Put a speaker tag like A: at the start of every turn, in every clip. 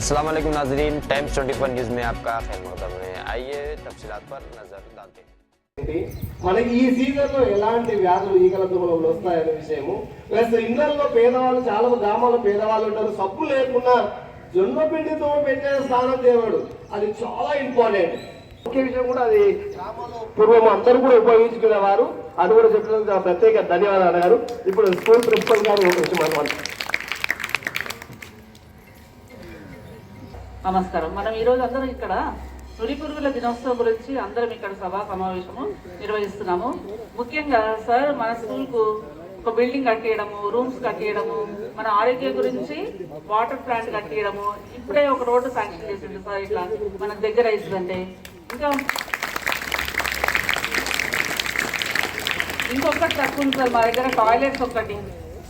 A: अस्सलाम वालेकुम नाजरीन टाइम्स 24 न्यूज़ में आपका खैर मकदम है आइए तफसीलात पर नज़र डालते हैं
B: ఏంటి? మనకి ఈ సీజన్ లో ఎలాంటి వ్యాధులు ఈగల దోమలు వస్తాయనే విషయము ప్లస్ ఇండ్లలో పేదవాళ్ళు చాలా మంది గ్రామాల్లో పేదవాళ్ళు ఉంటారు సబ్బు లేకుండా జొన్న పిండితో పెట్టే స్నానం చేయవాడు అది చాలా ఇంపార్టెంట్ ముఖ్య విషయం కూడా అది గ్రామాల్లో పూర్వం అందరూ కూడా ఉపయోగించుకునేవారు అది కూడా చెప్పినందుకు ప్రత్యేక ధన్యవాదాలు గారు ఇప్పుడు స్కూల్ ప్రిన్సిపల్ గారు ఒక విషయం
C: నమస్కారం. మనం ఈ రోజు అందరం ఇక్కడ నులి పురుగుల దినోత్సవం గురించి అందరం ఇక్కడ సభా సమావేశము నిర్వహిస్తున్నాము. ముఖ్యంగా సార్ మన స్కూల్కు ఒక బిల్డింగ్ కట్టేయడము రూమ్స్ కట్టేయడము మన ఆరోగ్యం గురించి వాటర్ ప్లాంట్ కట్టేయడము ఇప్పుడే ఒక రోడ్డు శాంక్షన్ చేసింది సార్ ఇట్లా మన దగ్గర అవుతుందంటే ఇంకా ఇంకొకటి తక్కువ ఉంది సార్ మా దగ్గర టాయిలెట్స్ ఒకటి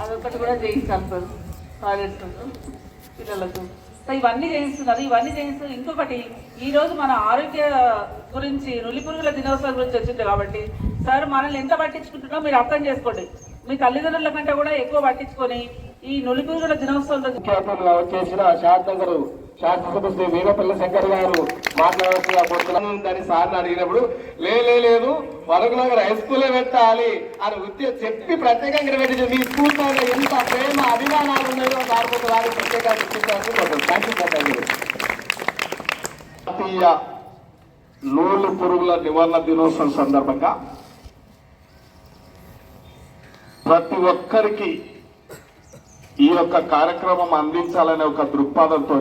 C: అదొకటి కూడా చేయించాలి సార్. టాయిలెట్స్ పిల్లలకు. సో ఇవన్నీ చేయిస్తున్నారు. ఇవన్నీ చేయిస్తున్నారు ఇంకొకటి ఈరోజు మన ఆరోగ్య గురించి నులి పురుగుల దినోత్సవం గురించి వచ్చింది కాబట్టి సార్ మనల్ని ఎంత పట్టించుకుంటున్నా మీరు అర్థం చేసుకోండి. మీ తల్లిదండ్రుల కంటే కూడా ఎక్కువ పట్టించుకొని ఈ నులి పురుగుల దినోత్సవం రోజు
B: శాసనసభ శ్రీ వీరపల్లి శంకర్ గారు మాట్లాడాల్సిన కోరుతున్నాను సార్ని అడిగినప్పుడు లేదు లే, లేదు హై స్కూలే పెట్టాలి అని ఉద్యోగం చెప్పి ప్రత్యేకంగా పెట్టింది. మీ స్కూల్ పైన ఎంత ప్రేమ అభిమానాలు ఉన్నాయో సార్ వారికి ప్రత్యేకంగా గుర్తించాల్సి thank you sir, thank you.
D: జాతీయ నూలు పురుగుల నివారణ దినోత్సవం సందర్భంగా ప్రతి ఒక్కరికి ఈ యొక్క కార్యక్రమం అందించాలనే ఒక దృక్పథంతో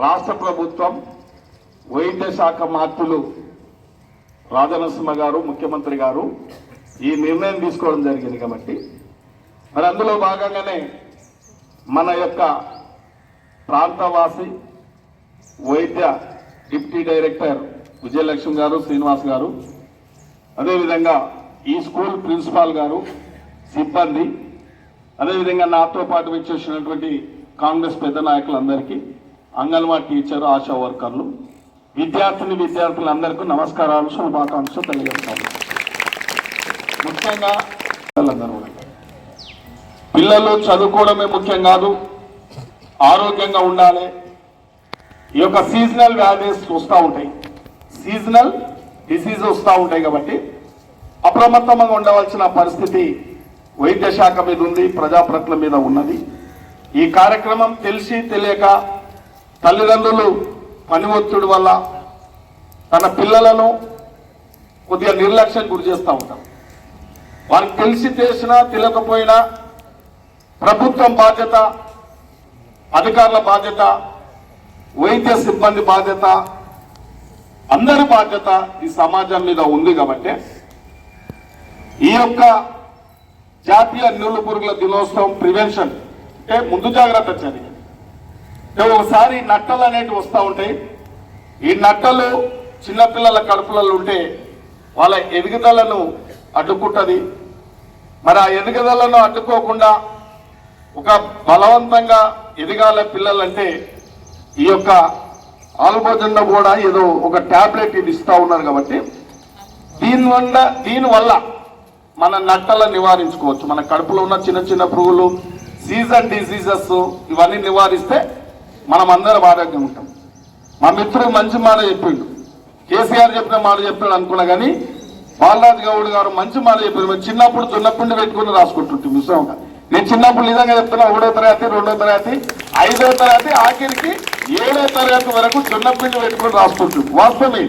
D: రాష్ట్ర ప్రభుత్వం వైద్య శాఖ మార్పులు రాజనరసింహ గారు ముఖ్యమంత్రి గారు ఈ నిర్ణయం తీసుకోవడం జరిగింది కాబట్టి. మరి అందులో భాగంగానే మన యొక్క ప్రాంతవాసి వైద్య డిప్యూటీ డైరెక్టర్ విజయలక్ష్మి గారు శ్రీనివాస్ గారు అదేవిధంగా ఈ స్కూల్ ప్రిన్సిపాల్ గారు సిబ్బంది అదేవిధంగా నాతో పాటు వచ్చేసినటువంటి కాంగ్రెస్ పెద్ద నాయకులందరికీ అంగన్వాడీ టీచర్ ఆశా వర్కర్లు విద్యార్థిని విద్యార్థులందరికీ నమస్కారాలు శుభాకాంక్షలు తెలియజేస్తాను ముఖ్యంగా పిల్లలందరూ పిల్లలు చదువుకోవడమే ముఖ్యం కాదు ఆరోగ్యంగా ఉండాలి. ఈ యొక్క సీజనల్ వ్యాధీస్ వస్తూ ఉంటాయి. సీజనల్ డిసీజ్ వస్తూ ఉంటాయి కాబట్టి అప్రమత్తంగా ఉండవలసిన పరిస్థితి వైద్య శాఖ మీద ఉంది ప్రజాప్రతుల మీద ఉన్నది. ఈ కార్యక్రమం తెలిసి తెలియక తల్లిదండ్రులు పని ఒత్తిడి వల్ల తన పిల్లలను కొద్దిగా నిర్లక్ష్యం గురి చేస్తూ ఉంటారు. వారికి తెలిసి తెలిసినా తెలియకపోయినా ప్రభుత్వం బాధ్యత అధికారుల బాధ్యత వైద్య సిబ్బంది బాధ్యత అందరి బాధ్యత ఈ సమాజం మీద ఉంది కాబట్టి ఈ యొక్క జాతీయ నీళ్ళు పురుగుల దినోత్సవం ప్రివెన్షన్ అంటే ముందు జాగ్రత్త చర్య ఒకసారి నట్టలు అనేటివి వస్తూ ఉంటాయి. ఈ నట్టలు చిన్నపిల్లల కడుపులలో ఉంటే వాళ్ళ ఎదుగుదలను అడ్డుకుంటుంది. మరి ఆ ఎదుగుదలను అడ్డుకోకుండా ఒక బలవంతంగా ఎదగాల పిల్లలంటే ఈ యొక్క ఆల్బోజన్న కూడా ఏదో ఒక టాబ్లెట్ ఇది ఇస్తూ ఉన్నారు కాబట్టి దీనివల్ల దీనివల్ల మన నట్టలను నివారించుకోవచ్చు. మన కడుపులో ఉన్న చిన్న చిన్న పురుగులు సీజన్ డిసీజెస్ ఇవన్నీ నివారిస్తే మనం అందరం ఆరోగ్యం ఉంటాం. మా మిత్రుడు మంచి మాట చెప్పిండు. కేసీఆర్ చెప్పిన మాట చెప్పాడు అనుకున్నా కానీ బాలరాజ్ గౌడ్ గారు మంచి మాట చెప్పారు చిన్నప్పుడు చిన్నప్పుడు దున్నపిండి పెట్టుకుని రాసుకుంటుంటాం విశ్వంగా నేను చిన్నప్పుడు నిజంగా చెప్తున్నా ఒకటో తరగతి రెండో తరగతి ఐదో తరగతి ఆఖరికి ఏడో తరగతి వరకు దున్నపిండి పెట్టుకుని రాసుకుంటాం వాస్తవమే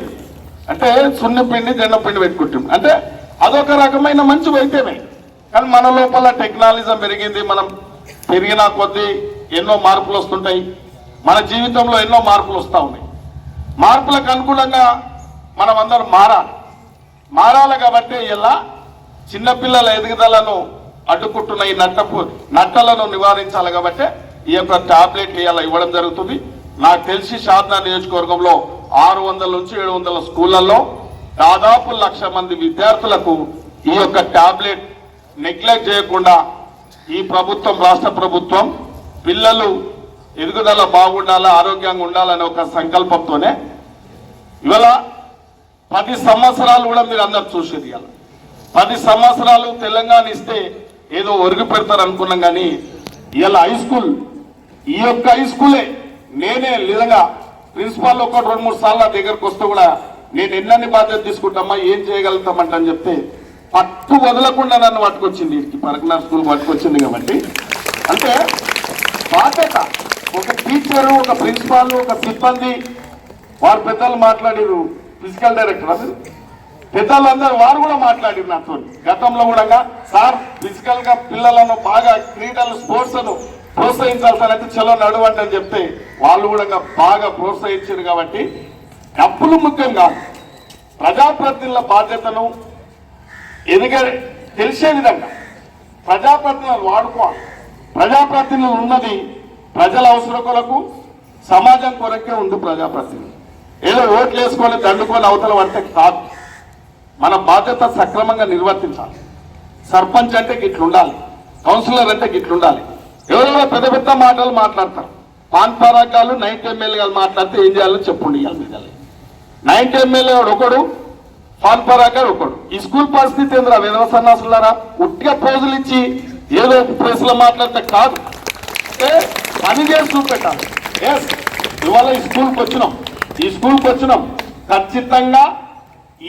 D: అంటే సున్నపిండి జొన్నపిండి పెట్టుకుంటాం అంటే అదొక రకమైన మంచి వైద్యమే. కానీ మన లోపల టెక్నాలజీ పెరిగింది మనం పెరిగిన కొద్దీ ఎన్నో మార్పులు వస్తుంటాయి. మన జీవితంలో ఎన్నో మార్పులు వస్తూ ఉన్నాయి. మార్పులకు అనుకూలంగా మనం అందరం మారాలి. మారాలి కాబట్టి ఇలా చిన్నపిల్లల ఎదుగుదలను అడ్డుకుంటున్న ఈ నట్టపు నట్టలను నివారించాలి కాబట్టి ఈ యొక్క టాబ్లెట్ ఇలా ఇవ్వడం జరుగుతుంది. నాకు తెలిసి సాధన నియోజకవర్గంలో ఆరు వందల నుంచి ఏడు వందల స్కూళ్ళల్లో దాదాపు లక్ష మంది విద్యార్థులకు ఈ యొక్క టాబ్లెట్ నెగ్లెక్ట్ చేయకుండా ఈ ప్రభుత్వం రాష్ట్ర ప్రభుత్వం పిల్లలు ఎదుగుదల బాగుండాలా ఆరోగ్యంగా ఉండాలనే ఒక సంకల్పంతోనే ఇవాళ పది సంవత్సరాలు కూడా మీరు అందరు చూసేది ఇవాళ. పది సంవత్సరాలు తెలంగాణ ఇస్తే ఏదో ఒరుగు పెడతారు అనుకున్నాం కానీ ఇవాళ హై స్కూల్ ఈ యొక్క హై స్కూలే నేనే నిజంగా ప్రిన్సిపాల్ ఒక రెండు మూడు సార్లు నా దగ్గరకు వస్తే కూడా నేను ఎన్నన్ని బాధ్యత తీసుకుంటామా ఏం చేయగలుగుతామంట అని చెప్తే పట్టు వదలకుండా నన్ను పట్టుకొచ్చింది వీడికి. పరకనార్ స్కూల్ పట్టుకొచ్చింది కాబట్టి. అంటే బాధ్యత. ఒక టీచరు ఒక ప్రిన్సిపాల్ ఒక సిబ్బంది వారు పెద్దలు మాట్లాడారు ఫిజికల్ డైరెక్టర్ అది పెద్దలందరూ వారు కూడా మాట్లాడారు నాతో. గతంలో కూడా సార్ ఫిజికల్గా పిల్లలను బాగా క్రీడలు స్పోర్ట్స్ను ప్రోత్సహించాలి సార్ అయితే చలో నడవండి అని చెప్తే వాళ్ళు కూడా బాగా ప్రోత్సహించారు కాబట్టి డబ్బులు ముఖ్యం కాదు. ప్రజాప్రతినిధుల బాధ్యతను ఎదిగే తెలిసే విధంగా ప్రజాప్రతినిధులు వాడుకోవాలి. ప్రజాప్రతినిధులు ఉన్నది ప్రజల అవసరం కొరకు సమాజం కొరకే ఉంది ప్రజాప్రతినిధి. ఏదో ఓట్లు వేసుకొని దండుకొని అవతల పడితే కాదు. మన బాధ్యత సక్రమంగా నిర్వర్తించాలి. సర్పంచ్ అంటే గిట్లుండాలి. కౌన్సిలర్ అంటే గిట్లుండాలి. ఎవరైనా పెద్ద పెద్ద మాటలు మాట్లాడతారు. పాన్ పరాగాలు నైట్ ఎమ్మెల్యేలు మాట్లాడితే ఏం చేయాలో చెప్పుండి ఇవాళ మీద ఎమ్మెల్యే ఒకడు పాన్ పరాగ్ ఒకడు. ఈ స్కూల్ పరిస్థితి ఏంద్రా? విధవ సన్నాసులారా? ఉట్టిగా పోజులు ఇచ్చి ఏదో ప్రెస్ మాట్లాడితే కాదు. అంటే పని చేసి చూపెట్టాలి. ఎస్ ఇవాళ ఈ స్కూల్కి వచ్చినాం. ఈ స్కూల్కి వచ్చినాం. ఖచ్చితంగా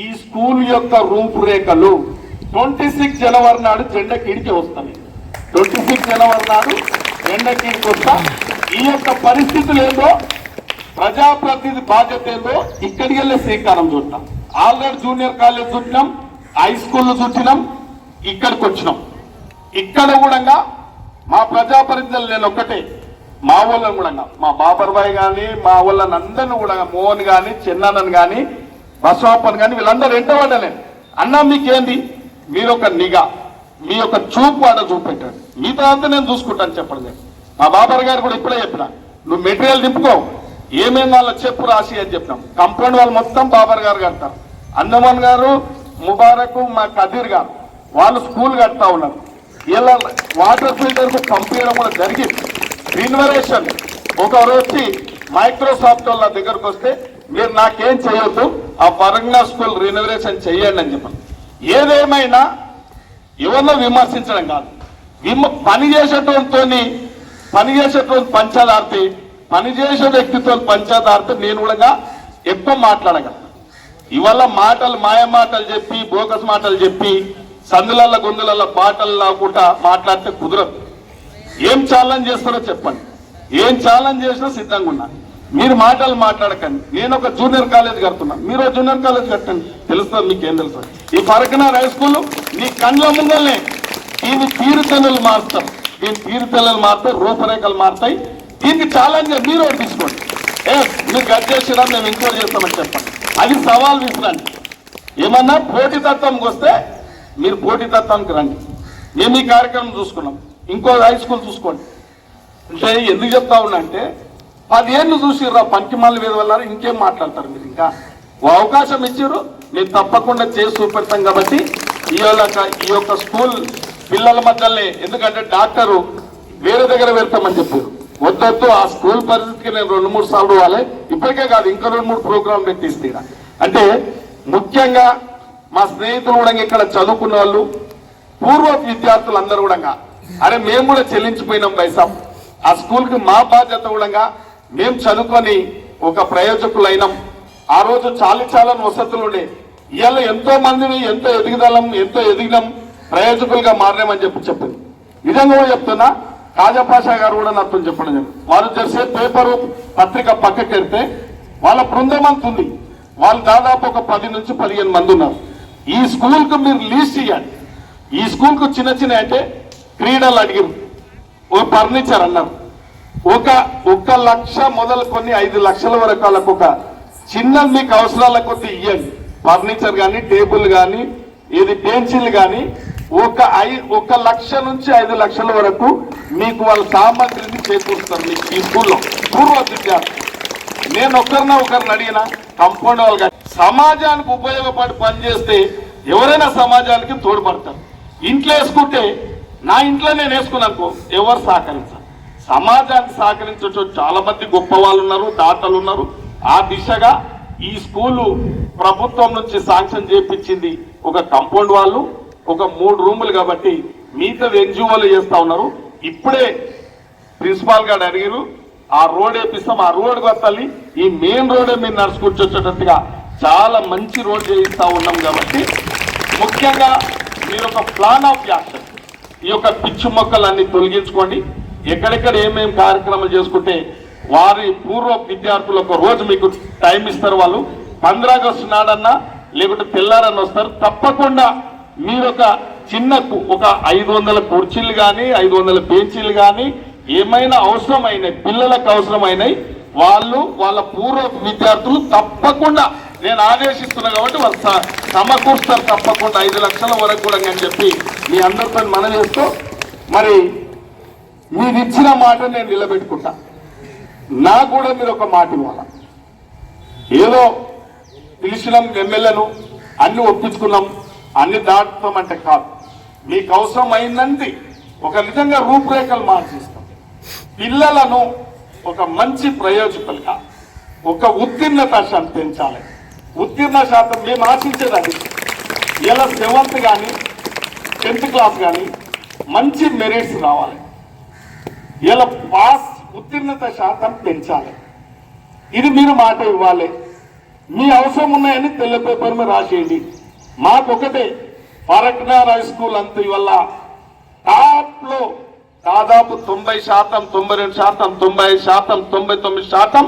D: ఈ స్కూల్ యొక్క రూపురేఖలు ట్వంటీ సిక్స్ జనవరి నాడు జెండా కిడికి వస్తాయి. ట్వంటీ సిక్స్ జనవరి నాడు జెండా కిడికి వస్తా. ఈ యొక్క పరిస్థితులు ఏందో ప్రజాప్రతినిధి బాధ్యత ఏందో ఇక్కడికి వెళ్ళే శ్రీకారం చుట్టాం ఆల్రెడీ జూనియర్ కాలేజ్ చుట్టినాం హై స్కూల్ చుట్టినాం ఇక్కడికి వచ్చినాం. ఇక్కడ కూడా మా ప్రజాప్రతినిధులు నేను ఒక్కటే. మా వాళ్ళని కూడా మా బాబర్బాయ్ కానీ మా వాళ్ళని అందరిని కూడా మోహన్ కానీ చిన్నానని కానీ బసవప్పని కానీ వీళ్ళందరూ వాడలే అన్న మీకేంది? మీరు ఒక నిఘా. మీ యొక్క చూపు వాడ చూపెట్టాడు మీ అంతా నేను చూసుకుంటాను చెప్పండి. మా బాబర్ గారు కూడా ఇప్పుడే చెప్పిన. నువ్వు మెటీరియల్ నింపుకో. ఏమేం వాళ్ళ చెప్పు రాసి అని చెప్పినాం. కంపౌండ్ వాళ్ళు మొత్తం బాబర్ గారు కడతారు. అందమాన్ గారు ముబారక్ మా కదీర్ గారు. వాళ్ళు స్కూల్ కడతా ఉన్నారు. ఇలా వాటర్ ఫిల్టర్కు పంపించడం కూడా జరిగింది. ఇన్వరేషన్ ఒకరు వచ్చి మైక్రోసాఫ్ట్ వాళ్ళ దగ్గరకు వస్తే మీరు నాకేం చేయొద్దు ఆ పరంగా స్కూల్ రినోవేషన్ చేయండి అని చెప్పండి ఏదేమైనా ఎవరినో విమర్శించడం కాదు. విమ పని చేసేటోనితో పని చేసేటువంటి పంచదార్తి పని చేసే వ్యక్తితో పంచదార్తి నేను కూడా ఎక్కువ మాట్లాడగలను. ఇవాళ మాటలు మాయ మాటలు చెప్పి బోకస్ మాటలు చెప్పి సందులల్ల గొంతులల్ల బాటలు లాకుండా మాట్లాడితే కుదరదు. ఏం ఛాలెంజ్ చేస్తారో చెప్పండి. ఏం ఛాలెంజ్ చేసినా సిద్ధంగా ఉన్నా. మీరు మాటలు మాట్లాడకండి. నేను ఒక జూనియర్ కాలేజ్ కడుతున్నా. మీరు జూనియర్ కాలేజ్ కట్టండి. తెలుస్తుంది మీకు ఏం తెలుసు? ఈ పరకనార్ హై స్కూల్ మీ కండ్ల ముందరనే. దీని తీరుతెన్నులు మారుతారు దీని తీరుతెన్నులు మారుతాయి రూపరేఖలు మారుతాయి. దీనికి ఛాలెంజ్ మీరు తీసుకోండి. ఏ మీరు గట్ చేసినా మేము ఇంకోటి చేస్తామని చెప్పండి. అది సవాల్ విసిరండి. ఏమన్నా పోటీతత్వంకి వస్తే మీరు పోటీతత్వానికి రండి. మేము ఈ కార్యక్రమం చూసుకున్నాం. ఇంకో హై స్కూల్ చూసుకోండి. అంటే ఎందుకు చెప్తా ఉన్నా అంటే పదేళ్ళు చూసిర్రా పంకిమాల మీద వెళ్ళారు ఇంకేం మాట్లాడతారు మీరు ఇంకా? ఓ అవకాశం ఇచ్చారు మీరు తప్పకుండా చేసి చూపెడతాం కాబట్టి ఈ యొక్క ఈ యొక్క స్కూల్ పిల్లల మధ్యనే ఎందుకంటే డాక్టరు వేరే దగ్గర వెళ్తామని చెప్పారు. వద్దొద్దు ఆ స్కూల్ పరిస్థితికి నేను రెండు మూడు సార్లు పోవాలి. ఇప్పటికే కాదు ఇంకా రెండు మూడు ప్రోగ్రాంలు పెట్టిస్తే అంటే ముఖ్యంగా మా స్నేహితులు కూడా ఇక్కడ చదువుకున్న వాళ్ళు పూర్వ విద్యార్థులు అందరూ కూడా అరే మేము కూడా చెల్లించిపోయినాం పైసా ఆ స్కూల్కి మా బాధ్యత కూడా మేము చదువుకొని ఒక ప్రయోజకులైనాం. ఆ రోజు చాలి చాలని వసతులు ఉండే. ఇవాళ ఎంతో మందిని ఎంతో ఎదుగుదలం ఎంతో ఎదిగినాం. ప్రయోజకులుగా మారినామని చెప్పి చెప్పింది. నిజంగా కూడా చెప్తున్నా. కాజపాషా గారు కూడా నాతో చెప్పడం జరిగింది. వారు చేసే పేపరు పత్రిక పక్కకెడితే వాళ్ళ బృందం అంత ఉంది. వాళ్ళు దాదాపు ఒక పది నుంచి పదిహేను మంది ఉన్నారు. ఈ స్కూల్కు మీరు లీస్ట్ ఇవ్వండి ఈ స్కూల్కు చిన్న చిన్న అంటే క్రీడలు అడిగాం ఓ ఫర్నిచర్ అన్నాం. ఒక ఒక లక్ష మొదలుకొని ఐదు లక్షల వరకు వాళ్ళకు ఒక చిన్న మీకు అవసరాల కొద్ది ఇవ్వండి ఫర్నిచర్ కానీ టేబుల్ కానీ ఇది బెంచీలు కానీ ఒక ఐ ఒక లక్ష నుంచి ఐదు లక్షల వరకు మీకు వాళ్ళ సామాగ్రిని చేకూరుస్తారు మీకు ఈ స్కూల్లో. పూర్వ విద్యార్థులు నేను ఒకరిన ఒకరిని అడిగిన కంపౌండ్ వాళ్ళు సమాజానికి ఉపయోగపడి పనిచేస్తే ఎవరైనా సమాజానికి తోడ్పడతారు. ఇంట్లో వేసుకుంటే నా ఇంట్లో నేను వేసుకున్నాను ఎవరు సహకరించారు. సమాజానికి సహకరించడం చాలా మంది గొప్ప వాళ్ళు ఉన్నారు దాతలు ఉన్నారు ఆ దిశగా ఈ స్కూలు ప్రభుత్వం నుంచి శాంక్షన్ చేపించింది ఒక కంపౌండ్ వాళ్ళు ఒక మూడు రూములు కాబట్టి మిగతా ఎన్జిఓలు చేస్తా ఉన్నారు. ఇప్పుడే ప్రిన్సిపాల్ గారు అడిగారు ఆ రోడ్ వేపిస్తాం ఆ రోడ్ కొత్తాలి ఈ మెయిన్ రోడ్ మీరు నడుచుకుంటూ వచ్చేటట్టుగా చాలా మంచి రోడ్ చేయిస్తా ఉన్నాం కాబట్టి ముఖ్యంగా మీరు ఒక ప్లాన్ ఆఫ్ యాక్షన్ ఈ యొక్క పిచ్చి మొక్కలన్నీ తొలగించుకోండి. ఎక్కడెక్కడ ఏమేమి కార్యక్రమాలు చేసుకుంటే వారి పూర్వ విద్యార్థులు ఒక రోజు మీకు టైం ఇస్తారు వాళ్ళు. పంద్రా ఆగస్టు నాడన్నా లేకుంటే తెల్లారన్న వస్తారు. తప్పకుండా మీరు ఒక చిన్న ఒక ఐదు వందల కుర్చీలు కానీ ఐదు వందల బెంచీలు కానీ ఏమైనా అవసరమైన పిల్లలకు అవసరమైనవి వాళ్ళు వాళ్ళ పూర్వ విద్యార్థులు తప్పకుండా నేను ఆదేశిస్తున్నా కాబట్టి వాళ్ళు స- సమకూరుస్తారు తప్పకుండా. ఐదు లక్షల వరకు కూడా అని చెప్పి మీ అందరితో మనం చేస్తూ మరి మీరు ఇచ్చిన మాట నేను నిలబెట్టుకుంటా. నా కూడా మీరు ఒక మాట ఇవ్వాలి? ఏదో పిలిచినాం ఎమ్మెల్యేను అన్ని ఒప్పించుకున్నాం అన్ని దాటుతామంటే కాదు. మీకు అవసరం అయిందంటే ఒక నిజంగా రూపురేఖలు మార్చిస్తాం. పిల్లలను ఒక మంచి ప్రయోజకులుగా ఒక ఉత్తీర్ణత పెంచాలి ఉత్తీర్ణ శాతం మేము ఆశించేదాన్ని. ఇలా సెవెంత్ కానీ టెన్త్ క్లాస్ కానీ మంచి మెరిట్స్ రావాలి. ఇలా పాస్ ఉత్తీర్ణత శాతం పెంచాలి. ఇది మీరు మాట ఇవ్వాలి. మీ అవసరం ఉన్నాయని తెల్ల పేపర్ మీద రాసేయండి. మాకు ఒకటే హై స్కూల్ అంత ఇవల్ల టాప్లో దాదాపు తొంభై శాతం తొంభై రెండు శాతం తొంభై శాతం తొంభై తొమ్మిది శాతం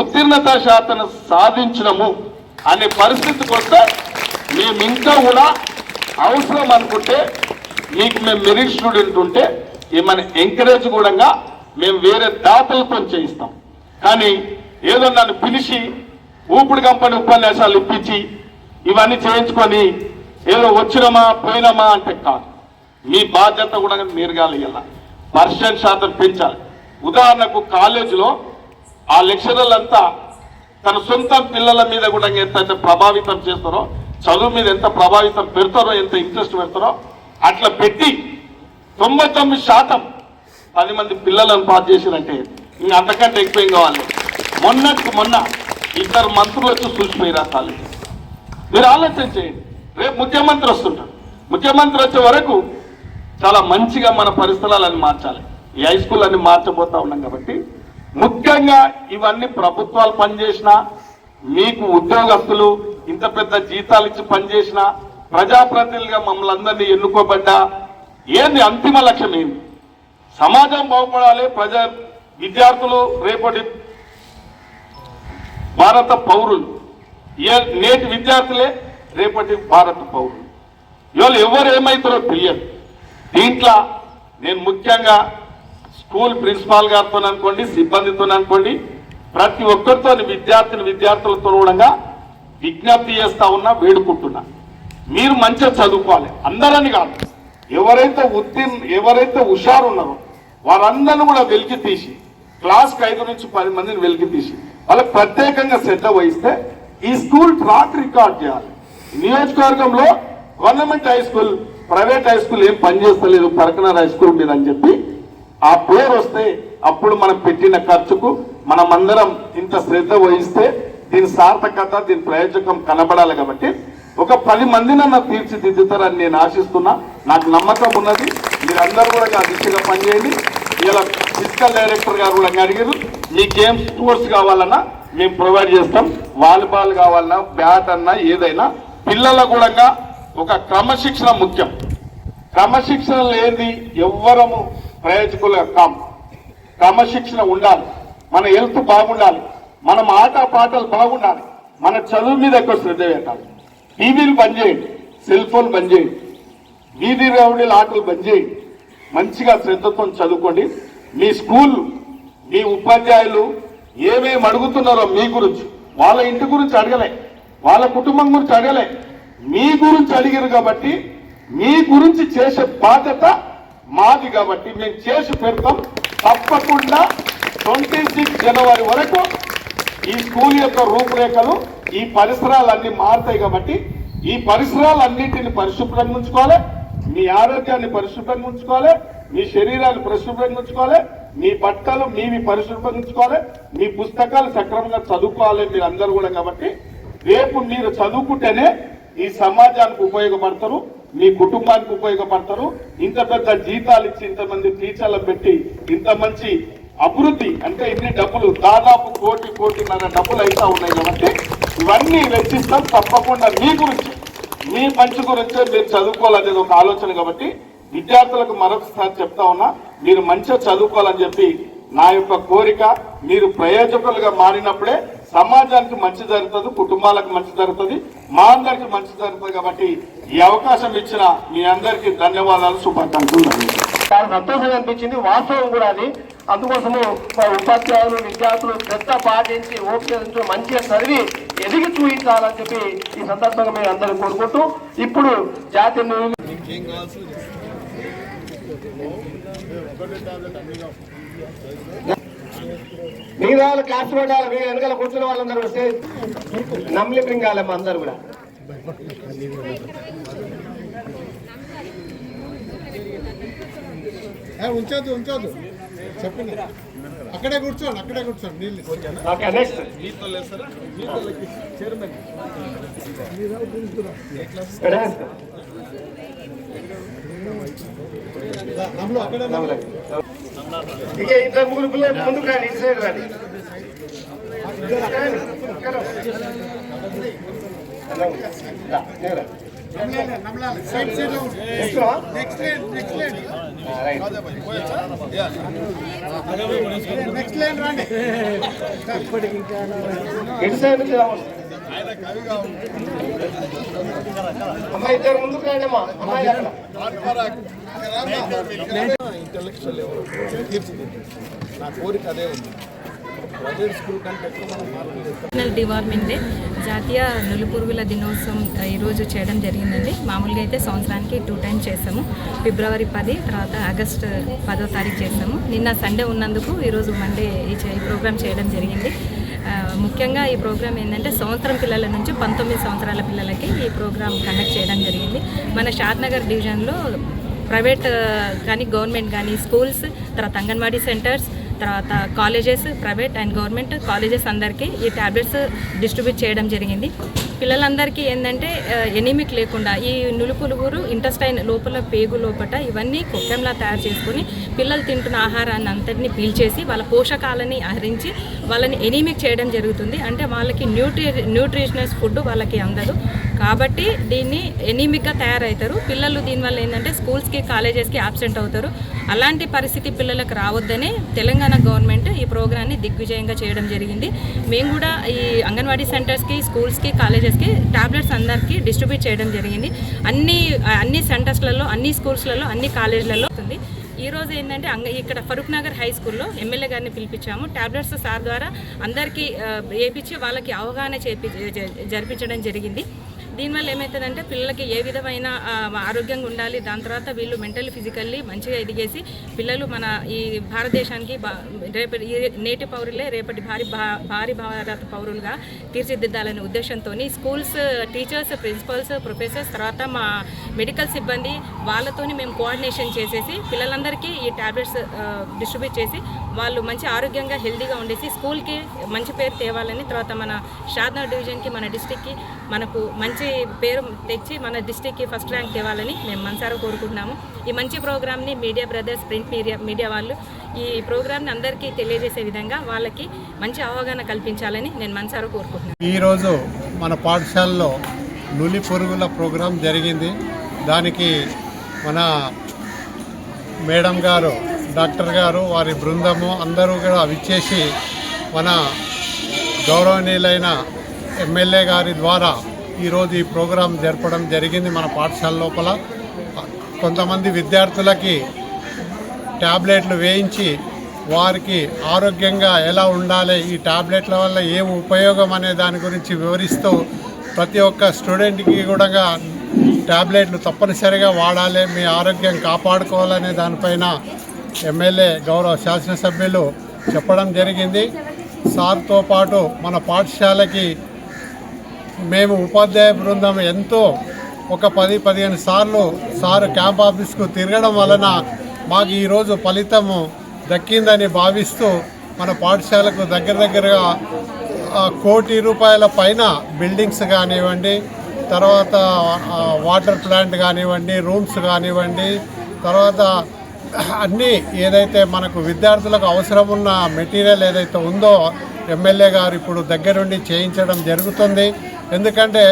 D: ఉత్తీర్ణత శాతం సాధించినము. అనే పరిస్థితికి వస్తే మేము ఇంకా కూడా అవసరం అనుకుంటే మీకు మేము మెరిట్ స్టూడెంట్ ఉంటే ఏమైనా ఎంకరేజ్ కూడా మేము వేరే దాతలతో చేయిస్తాం. కానీ ఏదో నన్ను పిలిచి ఊపిడి కంపెనీ ఉపన్యాసాలు ఇప్పించి ఇవన్నీ చేయించుకొని ఏదో వచ్చినమా పోయినామా అంటే కాదు. మీ బాధ్యత కూడా మీరు కాలియాల పర్సెంట్ శాతం పెంచాలి. ఉదాహరణకు కాలేజీలో ఆ లెక్చరర్లంతా తన సొంత పిల్లల మీద కూడా ఎంత ప్రభావితం చేస్తారో చదువు మీద ఎంత ప్రభావితం పెడతారో ఎంత ఇంట్రెస్ట్ పెడతారో అట్లా పెట్టి తొంభై తొమ్మిది శాతం పది మంది పిల్లలను పాస్ చేసిరంటే ఇంకా అంతకంటే ఎక్కువ ఏం కావాలి? మొన్నకు మొన్న ఇద్దరు మంత్రులు వచ్చి చూసిపోయిరా కాలేజీ మీరు ఆలోచన చేయండి. రేపు ముఖ్యమంత్రి వస్తుంటారు. ముఖ్యమంత్రి వచ్చే వరకు చాలా మంచిగా మన పరిస్థితులను మార్చాలి. ఈ హై స్కూల్ అన్ని మార్చబోతా ఉన్నాం కాబట్టి ముఖ్యంగా ఇవన్నీ ప్రభుత్వాలు పనిచేసిన మీకు ఉద్యోగస్తులు ఇంత పెద్ద జీతాలు ఇచ్చి పనిచేసిన ప్రజాప్రతినిధులుగా మమ్మల్ని అందరినీ ఎన్నుకోబడ్డా ఏంది అంతిమ లక్ష్యం ఏంది? సమాజం బాగుపడాలి ప్రజా విద్యార్థులు రేపటి భారత పౌరులు. ఏ- నేటి విద్యార్థులే రేపటి భారత పౌరులు. ఇవాళ ఎవరు ఏమవుతారో తెలియదు. దీంట్లో నేను ముఖ్యంగా స్కూల్ ప్రిన్సిపాల్ గారితో అనుకోండి సిబ్బందితో అనుకోండి ప్రతి ఒక్కరితో విద్యార్థిని విద్యార్థులతో కూడా విజ్ఞప్తి చేస్తా ఉన్నా వేడుకుంటున్నా. మీరు మంచిగా చదువుకోవాలి. అందరని కాదు. ఎవరైతే ఉత్తీర్ణ ఎవరైతే హుషారు ఉన్నారో వారందరిని కూడా వెలికి తీసి క్లాస్కి ఐదు నుంచి పది మందిని వెలికి తీసి వాళ్ళకి ప్రత్యేకంగా శ్రద్ధ వహిస్తే ఈ స్కూల్ ట్రాక్ రికార్డ్ చేయాలి. నియోజకవర్గంలో government high school private high school ఏం పనిచేస్తలేదు పరకనర్ హై స్కూల్ మీద అని చెప్పి ఆ పేరు వస్తే అప్పుడు మనం పెట్టిన ఖర్చుకు మనం అందరం ఇంత శ్రద్ధ వహిస్తే దీని సార్థకత దీని ప్రయోజకం కనబడాలి కాబట్టి ఒక పది మందినన్న తీర్చిదిద్దుతారని నేను ఆశిస్తున్నా. నాకు నమ్మకం ఉన్నది. మీరందరూ కూడా ఆ దిశగా పనిచేయండి. ఇలా ఫిజికల్ డైరెక్టర్ గారు కూడా అడిగారు మీకు ఏం స్పోర్ట్స్ కావాలన్నా మేము ప్రొవైడ్ చేస్తాం. వాలీబాల్ కావాలన్నా బ్యాట్ అన్నా ఏదైనా. పిల్లల కూడా ఒక క్రమశిక్షణ ముఖ్యం. క్రమశిక్షణ లేని ఎవ్వరము ప్రయోజకుల కాం క్రమశిక్షణ ఉండాలి. మన హెల్త్ బాగుండాలి. మనం ఆట పాటలు బాగుండాలి. మన చదువు మీద ఎక్కువ శ్రద్ధ పెట్టాలి. టీవీలు బంద్ చేయండి. సెల్ ఫోన్ బంద్ చేయండి. వీధి రౌడీల ఆటలు బంద్ చేయండి. మంచిగా శ్రద్ధతో చదువుకోండి. మీ స్కూల్ మీ ఉపాధ్యాయులు ఏమేమి అడుగుతున్నారో మీ గురించి వాళ్ళ ఇంటి గురించి అడగలే. వాళ్ళ కుటుంబం గురించి అడగలే. మీ గురించి అడిగారు కాబట్టి మీ గురించి చేసే బాధ్యత మాది కాబట్టి మేము చేసి పెడతాం. తప్పకుండా ట్వంటీ సిక్స్ జనవరి వరకు ఈ స్కూల్ యొక్క రూపురేఖలు ఈ పరిసరాలన్నీ మారుతాయి కాబట్టి ఈ పరిసరాలన్నింటిని పరిశుభ్రంగా ఉంచుకోవాలి. మీ ఆరోగ్యాన్ని పరిశుభ్రంగా ఉంచుకోవాలి. మీ శరీరాన్ని పరిశుభ్రంగా ఉంచుకోవాలి. మీ బట్టలు మీవి పరిశుభ్రంగా ఉంచుకోవాలి. మీ పుస్తకాలు సక్రమంగా చదువుకోవాలి మీరు అందరూ కూడా కాబట్టి రేపు మీరు చదువుకుంటేనే ఈ సమాజానికి ఉపయోగపడతారు. మీ కుటుంబానికి ఉపయోగపడతారు. ఇంత పెద్ద జీతాలు ఇచ్చి ఇంతమంది టీచర్లు పెట్టి ఇంత మంచి అభివృద్ధి అంటే ఇన్ని డబ్బులు దాదాపు కోటి కోటిన్నర డబ్బులు అయితే ఉన్నాయి కాబట్టి ఇవన్నీ వెచ్చిస్తాం. తప్పకుండా మీ గురించి మీ మంచి గురించే మీరు చదువుకోవాలనేది ఒక ఆలోచన కాబట్టి విద్యార్థులకు మరొకసారి చెప్తా ఉన్నా మీరు మంచిగా చదువుకోవాలని చెప్పి నా యొక్క కోరిక మీరు ప్రయోజకులుగా మారినప్పుడే సమాజానికి మంచి జరుగుతుంది కుటుంబాలకు మంచి జరుగుతుంది మా అందరికి మంచి జరుగుతుంది కాబట్టి ఈ అవకాశం ఇచ్చిన మీ అందరికీ ధన్యవాదాలు శుభాకాంక్షలు.
B: చాలా సంతోషంగా అనిపించింది. వాస్తవం కూడా అది. అందుకోసము ఉపాధ్యాయులు విద్యార్థులు శ్రద్ధ పాటించి ఓపిక మంచిగా చదివి ఎదిగి చూపించాలని చెప్పి ఈ సందర్భంగా మేము అందరం కోరుకుంటూ ఇప్పుడు జాతీయ మిగతా వాళ్ళు క్లాస్ పెట్టాలి మీరు వెనకాల కూర్చున్న వాళ్ళందరూ వస్తే నమ్లి బృంగాలమ్మ అందరు కూడా.
E: ఏ, ఉంచొద్దు ఉంచొద్దు. చెప్పండి. అక్కడే కూర్చోండి అక్కడే కూర్చోండి నీళ్ళు.
B: ఇక ఇద్దరు ముగ్గురు పిల్లలు ముందుకు రండి ఇటు సైడ్ రండి ఇక్కడ.
E: సైడ్
B: నుంచి రావాలి
E: ఇంటలెక్చువల్ లెవెల్ తీర్చిదిద్దు నా కోరిక అదే ఉంది.
F: నేషనల్ డివార్మింగ్ డే జాతీయ నులిపురుగుల దినోత్సవం ఈరోజు చేయడం జరిగిందండి. మామూలుగా అయితే సంవత్సరానికి టూ టైం చేస్తాము. ఫిబ్రవరి పది తర్వాత ఆగస్ట్ పదో తారీఖు చేస్తాము. నిన్న సండే ఉన్నందుకు ఈరోజు మండే ఈ ప్రోగ్రామ్ చేయడం జరిగింది. ముఖ్యంగా ఈ ప్రోగ్రామ్ ఏంటంటే సంవత్సరం పిల్లల నుంచి పంతొమ్మిది సంవత్సరాల పిల్లలకి ఈ ప్రోగ్రామ్ కండక్ట్ చేయడం జరిగింది. మన షాద్నగర్ డివిజన్లో ప్రైవేట్ కానీ గవర్నమెంట్ కానీ స్కూల్స్ తర్వాత అంగన్వాడీ సెంటర్స్ తర్వాత colleges private and government colleges అందరికీ ఈ ట్యాబ్లెట్స్ డిస్ట్రిబ్యూట్ చేయడం జరిగింది. పిల్లలందరికీ ఏంటంటే ఎనిమిక్ లేకుండా ఈ నులుపులుగురు ఇంటస్టైన్ లోపల పేగు లోపట ఇవన్నీ కుక్కెంలా తయారు చేసుకొని పిల్లలు తింటున్న ఆహారాన్ని అంతటిని పీల్చేసి వాళ్ళ పోషకాలని ఆహరించి వాళ్ళని ఎనిమిక్ చేయడం జరుగుతుంది. అంటే వాళ్ళకి న్యూట్రి న్యూట్రిషనస్ ఫుడ్ వాళ్ళకి అందదు. కాబట్టి దీన్ని ఎనీమిక్గా తయారవుతారు పిల్లలు దీనివల్ల ఏంటంటే స్కూల్స్కి కాలేజెస్కి ఆబ్సెంట్ అవుతారు. అలాంటి పరిస్థితి పిల్లలకు రావద్దని తెలంగాణ గవర్నమెంట్ ఈ ప్రోగ్రాన్ని దిగ్విజయంగా చేయడం జరిగింది. మేము కూడా ఈ అంగన్వాడీ సెంటర్స్కి స్కూల్స్కి కాలేజెస్కి ట్యాబ్లెట్స్ అందరికీ డిస్ట్రిబ్యూట్ చేయడం జరిగింది. అన్ని అన్ని సెంటర్స్లలో అన్ని స్కూల్స్లలో అన్ని కాలేజీలలో ఉంది ఈ రోజు ఏంటంటే అంగ ఇక్కడ ఫరూక్ నగర్ హై స్కూల్లో ఎమ్మెల్యే గారిని పిలిపించాము. ట్యాబ్లెట్స్ సార్ ద్వారా అందరికీ వేపించి వేయించి వాళ్ళకి అవగాహన చేపి జ- జరిపించడం జరిగింది. దీనివల్ల ఏమవుతుందంటే పిల్లలకి ఏ విధమైన ఆరోగ్యంగా ఉండాలి దాని తర్వాత వీళ్ళు మెంటల్ ఫిజికల్లీ మంచిగా ఎదిగేసి పిల్లలు మన ఈ భారతదేశానికి రేపటి నేటి పౌరులే రేపటి భారీ భా- భారీ భారత పౌరులుగా తీర్చిదిద్దాలనే ఉద్దేశంతో స్కూల్స్ టీచర్స్ ప్రిన్సిపల్స్ ప్రొఫెసర్స్ తర్వాత మా మెడికల్ సిబ్బంది వాళ్ళతో మేము కోఆర్డినేషన్ చేసేసి పిల్లలందరికీ ఈ ట్యాబ్లెట్స్ డిస్ట్రిబ్యూట్ చేసి వాళ్ళు మంచి ఆరోగ్యంగా హెల్దీగా ఉండేసి స్కూల్కి మంచి పేరు తేవాలని తర్వాత మన షాద్నగర్ డివిజన్కి మన డిస్టిక్కి మనకు మంచి పేరు తెచ్చి మన డిస్టిక్కి ఫస్ట్ ర్యాంక్ ఇవ్వాలని మేము మనసారా కోరుకుంటున్నాము. ఈ మంచి ప్రోగ్రామ్ని media brothers print media media వాళ్ళు ఈ ప్రోగ్రామ్ని అందరికీ తెలియజేసే విధంగా వాళ్ళకి మంచి అవగాహన కల్పించాలని నేను మనసారా కోరుకుంటున్నాను.
E: ఈరోజు మన పాఠశాలలో నులి పురుగుల ప్రోగ్రాం జరిగింది. దానికి మన మేడం గారు డాక్టర్ గారు వారి బృందము అందరూ కూడా విచ్చేసి మన గౌరవనీయులైన ఎమ్మెల్యే గారి ద్వారా ఈరోజు ఈ ప్రోగ్రాం జరపడం జరిగింది మన పాఠశాల లోపల. కొంతమంది విద్యార్థులకి ట్యాబ్లెట్లు వేయించి వారికి ఆరోగ్యంగా ఎలా ఉండాలి ఈ ట్యాబ్లెట్ల వల్ల ఏం ఉపయోగం అనే దాని గురించి వివరిస్తూ ప్రతి ఒక్క స్టూడెంట్కి కూడా ట్యాబ్లెట్లు తప్పనిసరిగా వాడాలి మీ ఆరోగ్యం కాపాడుకోవాలనే దానిపైన ఎమ్మెల్యే గౌరవ శాసనసభ్యులు చెప్పడం జరిగింది. సార్తో పాటు మన పాఠశాలకి మేము ఉపాధ్యాయ బృందం ఎంతో ఒక పది పదిహేను సార్లు సార్ క్యాంప్ ఆఫీస్కు తిరగడం వలన మాకు ఈరోజు ఫలితము దక్కిందని భావిస్తూ మన పాఠశాలకు దగ్గర దగ్గరగా కోటి రూపాయల పైన బిల్డింగ్స్ కానివ్వండి తర్వాత వాటర్ ప్లాంట్ కానివ్వండి రూమ్స్ కానివ్వండి తర్వాత అన్నీ ఏదైతే మనకు విద్యార్థులకు అవసరం ఉన్న మెటీరియల్ ఏదైతే ఉందో ఎమ్మెల్యే గారు ఇప్పుడు దగ్గరుండి చేయించడం జరుగుతుంది. ఎందుకంటే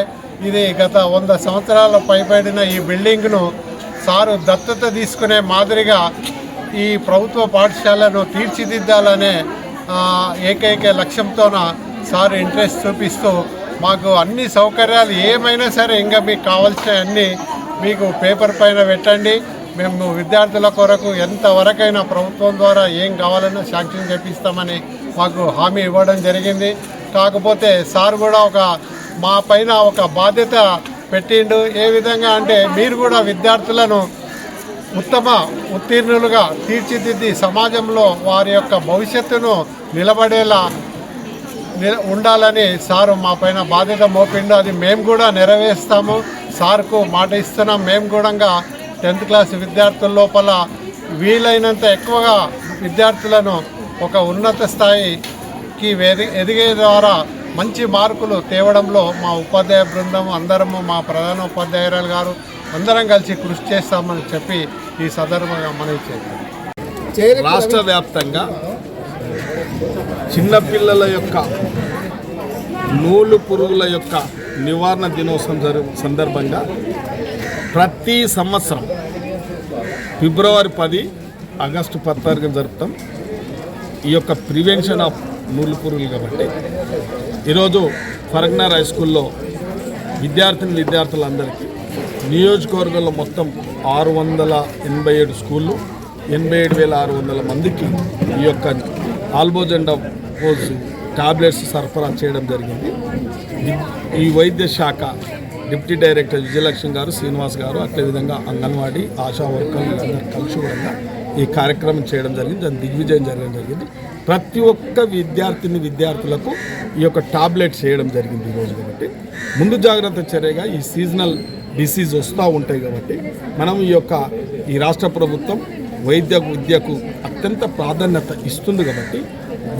E: ఇది గత వంద సంవత్సరాల పైబడిన ఈ బిల్డింగ్ను సారు దత్తత తీసుకునే మాదిరిగా ఈ ప్రభుత్వ పాఠశాలను తీర్చిదిద్దాలనే ఏకైక లక్ష్యంతోన సార్ ఇంట్రెస్ట్ చూపిస్తూ మాకు అన్ని సౌకర్యాలు ఏమైనా సరే ఇంకా మీకు కావాల్సిన అన్నీ మీకు పేపర్ పైన పెట్టండి. మేము విద్యార్థుల కొరకు ఎంతవరకైనా ప్రభుత్వం ద్వారా ఏం కావాలన్నా శాంక్షన్ చేపిస్తామని మాకు హామీ ఇవ్వడం జరిగింది. కాకపోతే సార్ కూడా ఒక మా పైన ఒక బాధ్యత పెట్టిండు. ఏ విధంగా అంటే మీరు కూడా విద్యార్థులను ఉత్తమ ఉత్తీర్ణులుగా తీర్చిదిద్ది సమాజంలో వారి యొక్క భవిష్యత్తును నిలబడేలా నిల ఉండాలని సారు మా పైన బాధ్యత మోపిండు. అది మేము కూడా నెరవేరుస్తాము. సార్కు మాట ఇస్తున్నాం. మేము కూడా టెన్త్ క్లాస్ విద్యార్థుల లోపల వీలైనంత ఎక్కువగా విద్యార్థులను ఒక ఉన్నత స్థాయి ఎది ఎదిగే ద్వారా మంచి మార్కులు తేవడంలో మా ఉపాధ్యాయ బృందం అందరము మా ప్రధాన ఉపాధ్యాయురాలు గారు అందరం కలిసి కృషి చేస్తామని చెప్పి ఈ సందర్భంగా మనవి చేస్తాం
D: రాష్ట్ర వ్యాప్తంగా చిన్నపిల్లల యొక్క నూలు పురుగుల యొక్క నివారణ దినోత్సవం సందర్భంగా ప్రతి సంవత్సరం ఫిబ్రవరి పది ఆగస్టు పద్నాలుగున జరుపుతాం. ఈ యొక్క ప్రివెన్షన్ ఆఫ్ నూలు పురుగులు కాబట్టి. ఈరోజు ఫరగ్నార్ హై స్కూల్లో విద్యార్థిని విద్యార్థులందరికీ నియోజకవర్గంలో మొత్తం ఆరు వందల ఎనభై ఏడు స్కూళ్ళు ఎనభై ఏడు వేల ఆరు వందల మందికి ఈ యొక్క ఆల్బోజెండా పోజ్ టాబ్లెట్స్ సరఫరా చేయడం జరిగింది. ఈ వైద్య శాఖ డిప్యూటీ డైరెక్టర్ విజయలక్ష్మి గారు శ్రీనివాస్ గారు అదేవిధంగా అంగన్వాడీ ఆశా వర్కర్లు అందరూ కలిసి కూడా ఈ కార్యక్రమం చేయడం జరిగింది. దాని దిగ్విజయం జరగడం జరిగింది. ప్రతి ఒక్క విద్యార్థిని విద్యార్థులకు ఈ యొక్క టాబ్లెట్స్ చేయడం జరిగింది ఈరోజు కాబట్టి. ముందు జాగ్రత్త చర్యగా ఈ సీజనల్ డిసీజ్ వస్తూ ఉంటాయి కాబట్టి మనం ఈ యొక్క ఈ రాష్ట్ర ప్రభుత్వం వైద్య విద్యకు అత్యంత ప్రాధాన్యత ఇస్తుంది కాబట్టి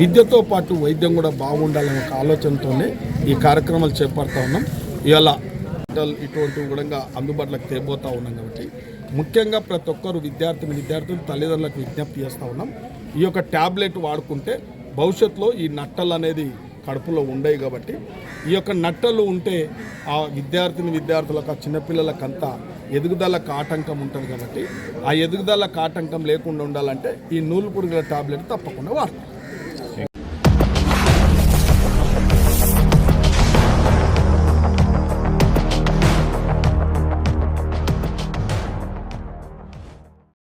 D: విద్యతో పాటు వైద్యం కూడా బాగుండాలనే ఒక ఆలోచనతోనే ఈ కార్యక్రమాలు చేపడతా ఉన్నాం. ఇలా ఇటువంటివి కూడా అందుబాటులోకి తేబోతా ఉన్నాం కాబట్టి ముఖ్యంగా ప్రతి ఒక్కరు విద్యార్థిని విద్యార్థులు తల్లిదండ్రులకు విజ్ఞప్తి చేస్తూ ఉన్నాం. ఈ యొక్క ట్యాబ్లెట్ వాడుకుంటే భవిష్యత్తులో ఈ నట్టలు అనేది కడుపులో ఉండేవి కాబట్టి ఈ యొక్క నట్టలు ఉంటే ఆ విద్యార్థిని విద్యార్థులకు ఆ చిన్నపిల్లలకంతా ఎదుగుదలకు ఆటంకం ఉంటుంది కాబట్టి ఆ ఎదుగుదలకు ఆటంకం లేకుండా ఉండాలంటే ఈ నూలు పురుగుల టాబ్లెట్ తప్పకుండా వాడతాం